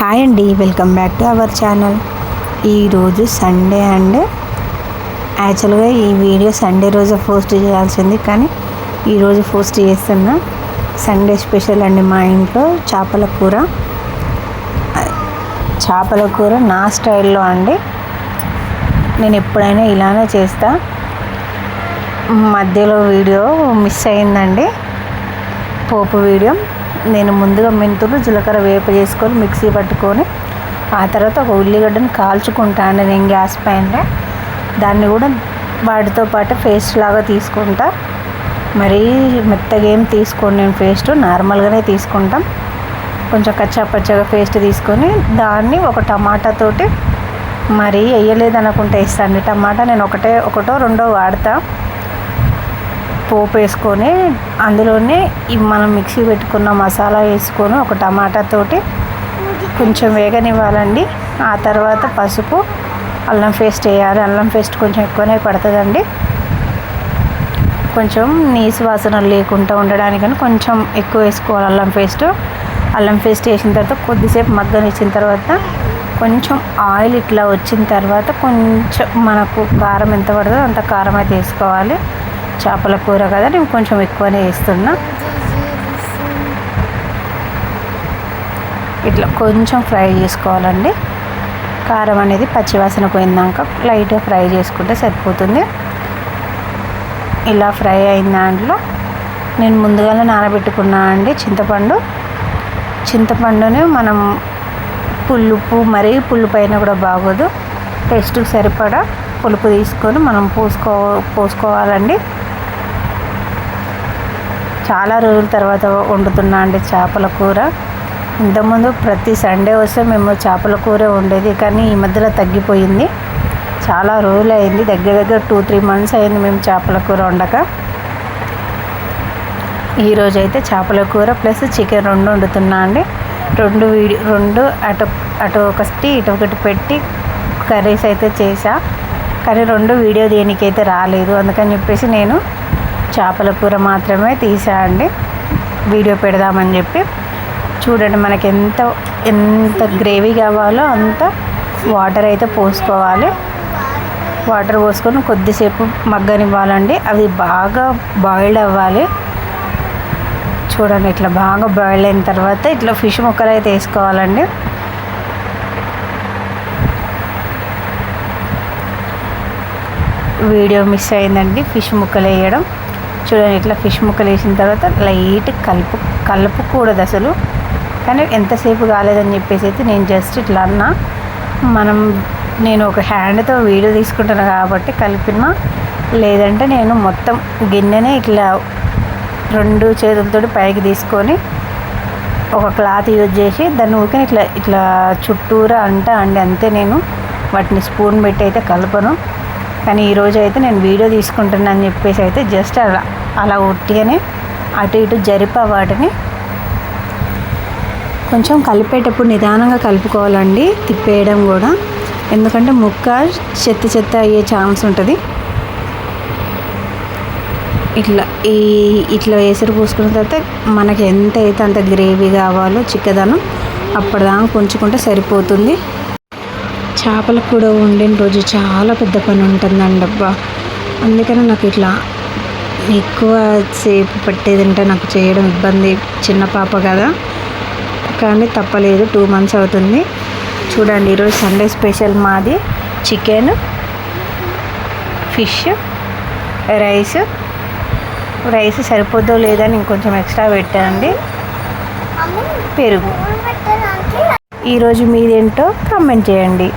Hi అండి welcome back to our channel. ఈరోజు Sunday and యాక్చువల్గా ఈ వీడియో సండే రోజు పోస్ట్ చేయాల్సింది కానీ ఈరోజు పోస్ట్ చేస్తున్నా సండే స్పెషల్ అండి మా ఇంట్లో చేపల కూర. చేపల కూర నా స్టైల్లో అండి. నేను ఎప్పుడైనా ఇలానే చేస్తా. మధ్యలో వీడియో మిస్ అయిందండి. పోపు వీడియో. నేను ముందుగా మెంతులు జీలకర్ర వేపు చేసుకొని మిక్సీ పట్టుకొని ఆ తర్వాత ఒక ఉల్లిగడ్డను కాల్చుకుంటాను నేను గ్యాస్ పైన. దాన్ని కూడా వాటితో పాటు పేస్ట్ లాగా తీసుకుంటా. మరీ మెత్తగా ఏం తీసుకోండి నేను పేస్ట్ నార్మల్గానే తీసుకుంటాం. కొంచెం కచ్చాపచ్చగా పేస్ట్ తీసుకొని దాన్ని ఒక టమాటా తోటి మరీ వేయలేదనుకుంటే ఇస్తాను టమాటా నేను ఒకటే ఒకటో రెండో వాడతా. పోపు వేసుకొని అందులోనే మనం మిక్సీ పెట్టుకున్న మసాలా వేసుకొని ఒక టమాటా తోటి కొంచెం వేగనివ్వాలండి. ఆ తర్వాత పసుపు అల్లం పేస్ట్ వేయాలి. అల్లం పేస్ట్ కొంచెం ఎక్కువనే పడుతుందండి. కొంచెం నీసు వాసన లేకుండా ఉండడానికని కొంచెం ఎక్కువ వేసుకోవాలి అల్లం పేస్ట్. అల్లం పేస్ట్ వేసిన తర్వాత కొద్దిసేపు మగ్గనిచ్చిన తర్వాత కొంచెం ఆయిల్ ఇట్లా వచ్చిన తర్వాత కొంచెం మనకు కారం ఎంత పడుతుందో అంత కారం అయితే వేసుకోవాలి. చేపల కూర కదా నేను కొంచెం ఎక్కువనే వేస్తున్నా. ఇట్లా కొంచెం ఫ్రై చేసుకోవాలండి. కారం అనేది పచ్చివాసన పోయిందాక లైట్గా ఫ్రై చేసుకుంటే సరిపోతుంది. ఇలా ఫ్రై అయిన దాంట్లో నేను ముందుగానే నానబెట్టుకున్నా అండి చింతపండు. చింతపండుని మనం పులుపు మరీ పులుపు అయినా కూడా బాగోదు. టేస్ట్కి సరిపడా పులుపు తీసుకొని మనం పోసుకో పోసుకోవాలండి. చాలా రోజుల తర్వాత వండుతున్నా అండి చేపల కూర. ఇంతకుముందు ప్రతి సండే వస్తే మేము చేపల కూర ఉండేది కానీ ఈ మధ్యలో తగ్గిపోయింది. చాలా రోజులు అయింది దగ్గర దగ్గర టూ త్రీ మంత్స్ అయింది మేము చేపల కూర వండక. ఈరోజు అయితే చేపల కూర ప్లస్ చికెన్ రెండు వండుతున్నా అండి. రెండు వీడియో రెండు అటు అటు ఒకటి ఇటు ఒకటి పెట్టి కర్రీస్ అయితే చేసా కానీ రెండు వీడియో దేనికైతే రాలేదు అందుకని చెప్పేసి నేను చేపల కూర మాత్రమే తీసా అండి వీడియో పెడదామని చెప్పి. చూడండి మనకి ఎంత ఎంత గ్రేవీ కావాలో అంత వాటర్ అయితే పోసుకోవాలి. వాటర్ పోసుకొని కొద్దిసేపు మగ్గనివ్వాలండి. అవి బాగా బాయిల్డ్ అవ్వాలి. చూడండి ఇట్లా బాగా బాయిల్ అయిన తర్వాత ఇట్లా ఫిష్ ముక్కలు అయితే వేసుకోవాలండి. వీడియో మిస్ అయిందండి. ఫిష్ ముక్కలు వేయడం. చూడండి ఇట్లా ఫిష్ ముక్కలు వేసిన తర్వాత లైట్ కలుపు కలుపుకూడదు అసలు. కానీ ఎంతసేపు కాలేదని చెప్పేసి అయితే నేను జస్ట్ ఇట్లా అన్నా. మనం నేను ఒక హ్యాండ్తో వీడియో తీసుకుంటాను కాబట్టి కలిపిన. లేదంటే నేను మొత్తం గిన్నెనే ఇట్లా రెండు చేతులతో పైకి తీసుకొని ఒక క్లాత్ యూజ్ చేసి దాన్ని ఊరికే ఇట్లా ఇట్లా చుట్టూరా అంట అండి. అంతే నేను. వాటిని స్పూన్ పెట్టి అయితే కలపను. కానీ ఈరోజు అయితే నేను వీడియో తీసుకుంటున్నాను చెప్పేసి అయితే జస్ట్ అలా అలా ఉట్టిగానే అటు ఇటు జరిపా వాటిని. కొంచెం కలిపేటప్పుడు నిదానంగా కలుపుకోవాలండి తిప్పేయడం కూడా. ఎందుకంటే ముక్క చెత్త చెత్త అయ్యే ఛాన్స్ ఉంటుంది. ఇట్లా ఈ ఇట్లా వేసరి పూసుకున్న తర్వాత మనకి ఎంత అయితే అంత గ్రేవీ కావాలో చిక్కదనం అప్పటిదాకా ఉంచుకుంటే సరిపోతుంది. చేపలకు కూడా వండిన రోజు చాలా పెద్ద పని ఉంటుందండి అబ్బా. అందుకని నాకు ఇట్లా ఎక్కువ సేపు పట్టేదంటే నాకు చేయడం ఇబ్బంది చిన్న పాప కదా. కానీ తప్పలేదు టూ మంత్స్ అవుతుంది. చూడండి ఈరోజు సండే స్పెషల్ మాది. Chicken fish rice. రైస్ సరిపోద్దో లేదని ఇంకొంచెం ఎక్స్ట్రా పెట్టానండి. పెరుగు. ఈరోజు మీదేంటో కామెంట్ చేయండి.